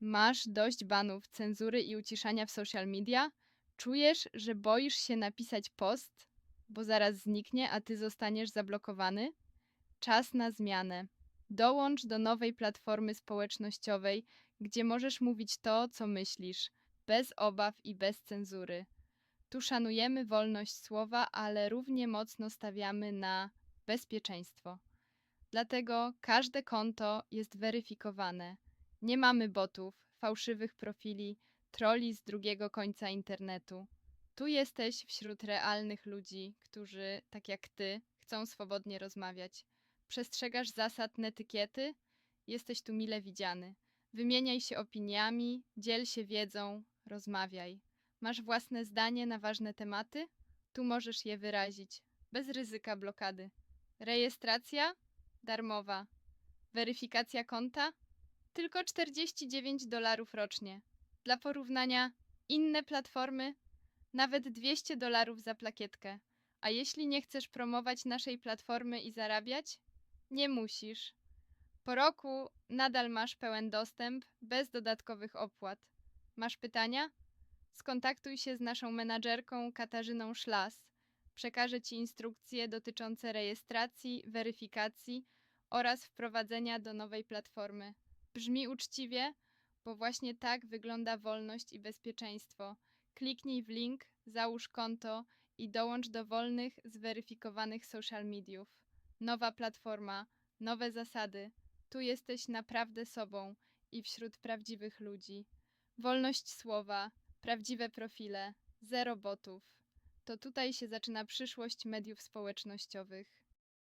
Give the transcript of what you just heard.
Masz dość banów, cenzury i uciszania w social media? Czujesz, że boisz się napisać post, bo zaraz zniknie, a ty zostaniesz zablokowany? Czas na zmianę. Dołącz do nowej platformy społecznościowej, gdzie możesz mówić to, co myślisz, bez obaw i bez cenzury. Tu szanujemy wolność słowa, ale równie mocno stawiamy na bezpieczeństwo. Dlatego każde konto jest weryfikowane. Nie mamy botów, fałszywych profili, troli z drugiego końca internetu. Tu jesteś wśród realnych ludzi, którzy, tak jak ty, chcą swobodnie rozmawiać. Przestrzegasz zasad netykiety? Jesteś tu mile widziany. Wymieniaj się opiniami, dziel się wiedzą, rozmawiaj. Masz własne zdanie na ważne tematy? Tu możesz je wyrazić, bez ryzyka blokady. Rejestracja? Darmowa. Weryfikacja konta? Tylko 49 dolarów rocznie. Dla porównania, inne platformy nawet 200 dolarów za plakietkę. A jeśli nie chcesz promować naszej platformy i zarabiać? Nie musisz. Po roku nadal masz pełen dostęp bez dodatkowych opłat. Masz pytania? Skontaktuj się z naszą menadżerką Katarzyną Szlas. Przekaże Ci instrukcje dotyczące rejestracji, weryfikacji oraz wprowadzenia do nowej platformy. Brzmi uczciwie, bo właśnie tak wygląda wolność i bezpieczeństwo. Kliknij w link, załóż konto i dołącz do wolnych, zweryfikowanych social mediów. Nowa platforma, nowe zasady. Tu jesteś naprawdę sobą i wśród prawdziwych ludzi. Wolność słowa, prawdziwe profile, zero botów. To tutaj się zaczyna przyszłość mediów społecznościowych.